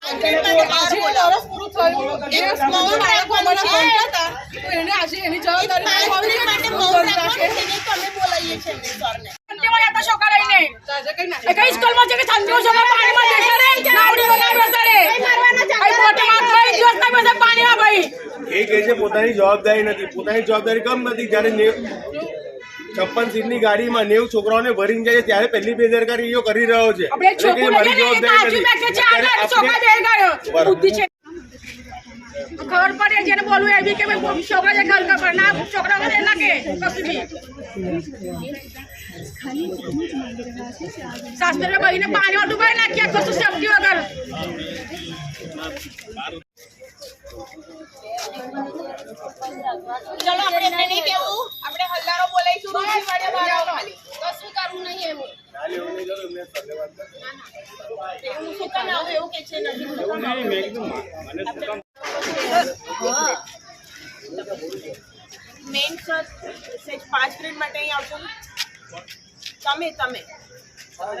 આજે વરસ પૂરું થયું એ મૌન રાખવાનું છે. તો એને આજે એની જવાબદારી હોવી જોઈએ મૌન રાખે. શાંતિમાં જતા છોકરા લઈને. તો આજે કઈ સ્કૂલમાં છે કે શાંતિમાં છોકરા પાણીમાં બેસે રે? નાવડી બનાવી બેસે રે? અહીં બોટમાં કઈ દિવસ નહીં બેસે પાણીમાં ભાઈ. એ કહે છે પોતાની જવાબદારી નથી. પોતાની જવાબદારી કમ નથી. જ્યારે નેવ છપ્પન સીટની ગાડીમાં નેવ છોકરાઓને ભરીને જાય છે ત્યારે પહેલી બેદરકારી એ કરી રહ્યો છે. મારી જવાબદારી નથી. ખબર પડે જેને બોલવું એવી કે ભાઈ છોકરા જે ખબર ના છોકરા વગર એ ના કશું બી સાસરે બહીને પાણીમાં ભાઈ નાખ્યા કશું સેફટી વગર. ચલો આપણે એમને નહીં કહેવું આપણે હલ્લારો બોલાઈશું બીજી વાડે બહાર આવો ખાલી. કશું કરવું નહીં એવું? એવું શું કામ? આવું એવું કે છે નથી શું કામ? આવું? મેઇન સર સેજ પાંચ મિનિટ માટે અહીં આવશો ને? તમે. તમે ખોલો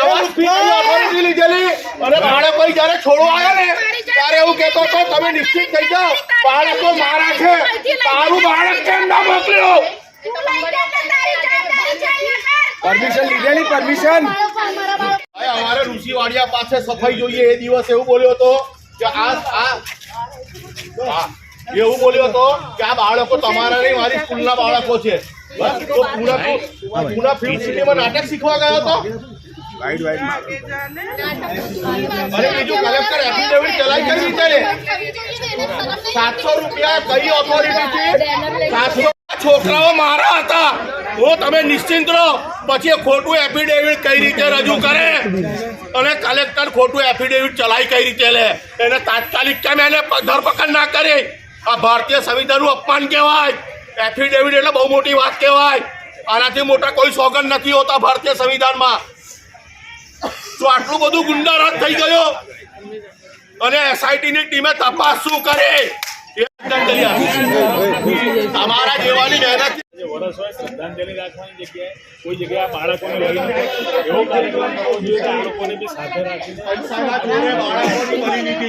પ્રવાસ ફી લીધેલી અને બાળકો જ્યારે છોડવા આવ્યા ને ત્યારે એવું કહેતો હતો તમે નિશ્ચિત થઈ જાઓ. બાળકો મારા છે. તારું બાળક કેમ ના મોકલ્યો? પરમિશન લીધેલી પરમિશન અમારે ઋષિવાડિયા પાસે સફાઈ જોઈએ એ દિવસ એવું બોલ્યો હતો કે આ આ એવું બોલ્યો હતો કે આ બાળકો તમારા નહીં મારી સ્કૂલના બાળકો છે. બસ, તો પૂના પૂના ફિલ્મ સિટીમાં નાટક શીખવા ગયો હતો? અને બીજું કલેક્ટર એફિડેવિટ ચલાવી કઈ રીતે સાતસો રૂપિયા કઈ ઓથોરિટી સાતસો છોકરાઓ મારા હતા. હું તમે નિશ્ચિંત રહો. પછી ખોટું એફિડેવિટ કઈ રીતે રજૂ કરે? અને કલેક્ટર ખોટું એફિડેવિટ ચલાવી કઈ રીતે લે? એને તાત્કાલિક કેમ એને ધરપકડ ના કરે? આ ભારતીય સંવિધાનનું અપમાન કહેવાય. એફિડેવિટ એટલે બહુ મોટી વાત કહેવાય. આનાથી મોટા કોઈ સોગંદ નથી હોતા ભારતીય સંવિધાનમાં. તો આટલું બધું ગુંડારાજ થઈ ગયો. અને એસઆઈટી ની ટીમે તપાસ શું કરે શ્રદ્ધાંજલિ તમારા જેવાની મહેનત શ્રદ્ધાંજલિ રાખવાની જગ્યાએ કોઈ જગ્યાએ બાળકોને લઈને એવો કાર્યક્રમ કરવો જોઈએ કે આ લોકોને બી સાથે બાળકોની બની નીતિ.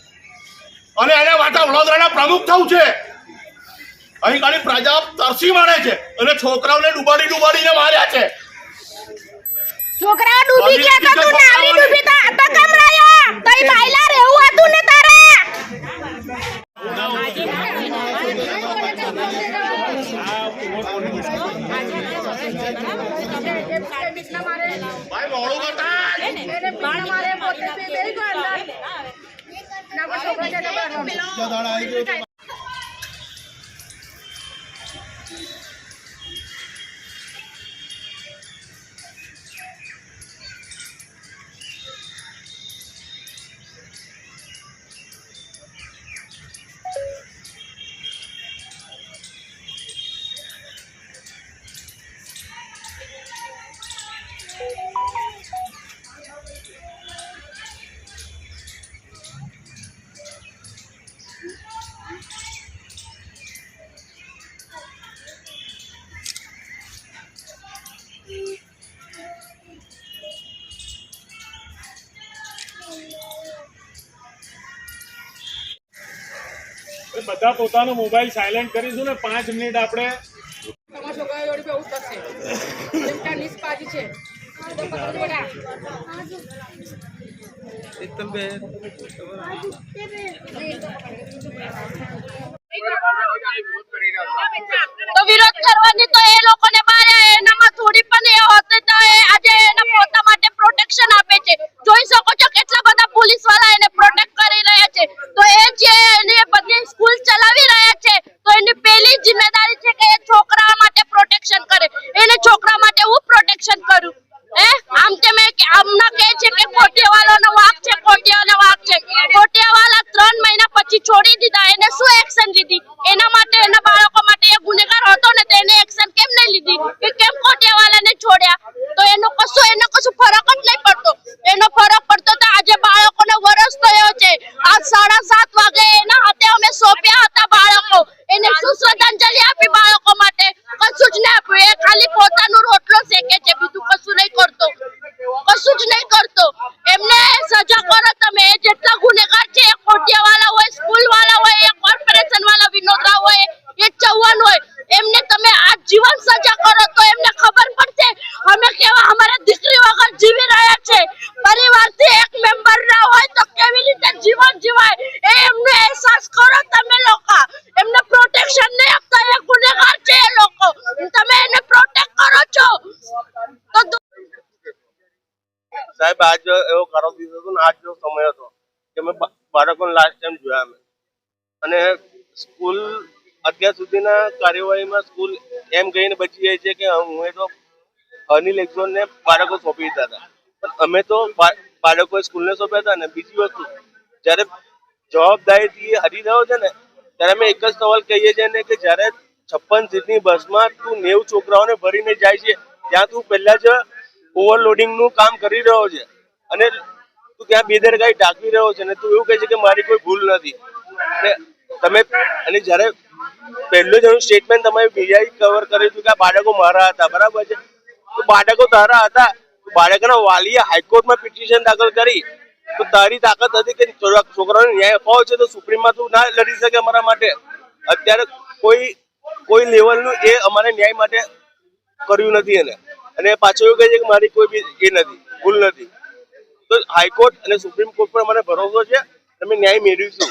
અને એને વાતા વડોદરાના પ્રમુખ થવું છે. અહીં ખાલી પ્રજા તરસી માણે છે અને છોકરાઓને ડુબાડી ડુબાડીને માર્યા છે. છોકરા ડૂબી ગયા તો તું નાવરી ડૂબી તો તો કેમ રહ્યો? તઈ ભાઈલા રહેવું હતું ને તારે? ભાઈ મોડું કરતા. એને બાણ મારે પોતે ગયો છોકરા બધા પોતાનો મોબાઈલ સાયલેન્ટ કરીશું ને પાંચ મિનિટ આપણે તમારા છોકરા જોડે એવું થશે જેમ નિષ્પાજી છે. તો પકડો તો વિરોધ કરવાની તો એ લોકોને મારે એનામાં થોડી પણ એ હોતી તો એ આજે એના પોતા માટે પ્રોટેક્શન આપે છે જોઈ શકો છો કેટલા બધા પોલીસવાળા એને પ્રોટેક્ટ કરી રહ્યા છે તો એ જે એની બધી સ્કૂલ ચલાવી રહ્યા છે તો એની પહેલી જિમ્મેદારી છે કે એ છોકરા માટે પ્રોટેક્શન કરે એને છોકરા માટે હું પ્રોટેક્શન કરું હે આમ આમના કહે છે કે કોટિયાવાળાનો વાક છે કોટિયાનો વાક છે. કોટિયાવાળા ત્રણ મહિના પછી છોડી દીધા, એને શું એક્શન લીધી? એના બાળકો માટે એ ગુનેગાર હતો ને તો એને એક્શન કેમ નહીં લીધી કે કેમ કોટિયાવાળાને છોડ્યા તો એનો કશું એનો કશું ફરક જ નહીં પડતો એનો ફરક પડતો તો આજે બાળકોનો વરસ થયો છે આ સાડા સાત વાગે એના હાથે અમે સોંપ્યા હતા બાળકો એને શું શ્રદ્ધાંજલિ આપી બાળકો માટે કશું જ નહીં આપ્યું એ ખાલી પોતાનું રોટલો શેકે છે બીજું કશું નહીં કરતો કશું જ નહીં કરતો એમને સજા કરો તમે જેટલા ગુનેગાર છે એ કોટિયાવાળા હોય સ્કૂલ વાળા હોય એ કોર્પોરેશન વાળા વિનોદરા હોય એ ચૌહાણ હોય એમને તમે આજીવન સજા કરો તો એમને ખબર પડશે અમે કેવા અમારા દીકરી વગર જીવી રહ્યા છે પરિવારથી એક મેમ્બર ના હોય તો કેવી રીતે જીવન જીવાય એ એમને અહેસાસ કરો તમે લોકો એમને પ્રોટેક્શન નહીં આપતા એ ગુનેગાર છે એ લોકો તમે એને પ્રોટેક્ટ કરો છો તો દુ- સાહેબ આજ એવો ખરાબ દિવસ હતો ને આજ જેવો સમય હતો કે મેં બા- બાળકોને લાસ્ટ ટાઈમ જોયા અમે. અને સ્કૂલ અત્યાર સુધીના કાર્યવાહીમાં સ્કૂલ એમ કહીને બચી જાય છે કે હું તો અનિલ એક્ઝોનને બાળકો સોંપી દીધા હતા. પણ અમે તો બાળકોએ સ્કૂલને સોંપ્યા હતા ને બીજી વસ્તુ, જ્યારે જવાબદારીથી હરી રહ્યો છે ને, ત્યારે અમે એક જ સવાલ કહીએ છીએ ને કે જ્યારે છપ્પન સીટની બસમાં તું નેવું છોકરાઓને ભરીને જાય છે, ત્યાં તું પહેલા જ ઓવરલોડિંગનું કામ કરી રહ્યો છે. અને તું ત્યાં બેદરકારી ટાંકી રહ્યો છે ને તું એવું કહે છે કે મારી કોઈ ભૂલ નથી. તમે અને જ્યારે પહેલું જ સ્ટેટમેન્ટ તમે બીજા કવર કર્યું હતું કે આ બાળકો મારા હતા, બરાબર છે? તો બાળકો તારા હતા બાળકના વાલીએ હાઈકોર્ટમાં પિટિશન દાખલ કરી. તો તારી તાકાત હતી કે છોકરાને ન્યાય અપાવો છે તો સુપ્રીમમાં તું ના લડી શકે અમારા માટે. અત્યારે કોઈ કોઈ લેવલનું એ અમારે ન્યાય માટે કર્યું નથી એને. અને પાછું એવું કહે છે કે મારી કોઈ બી એ નથી, ભૂલ નથી. તો હાઈકોર્ટ અને સુપ્રીમ કોર્ટ પર મને ભરોસો છે. અમે ન્યાય મેળવીશું.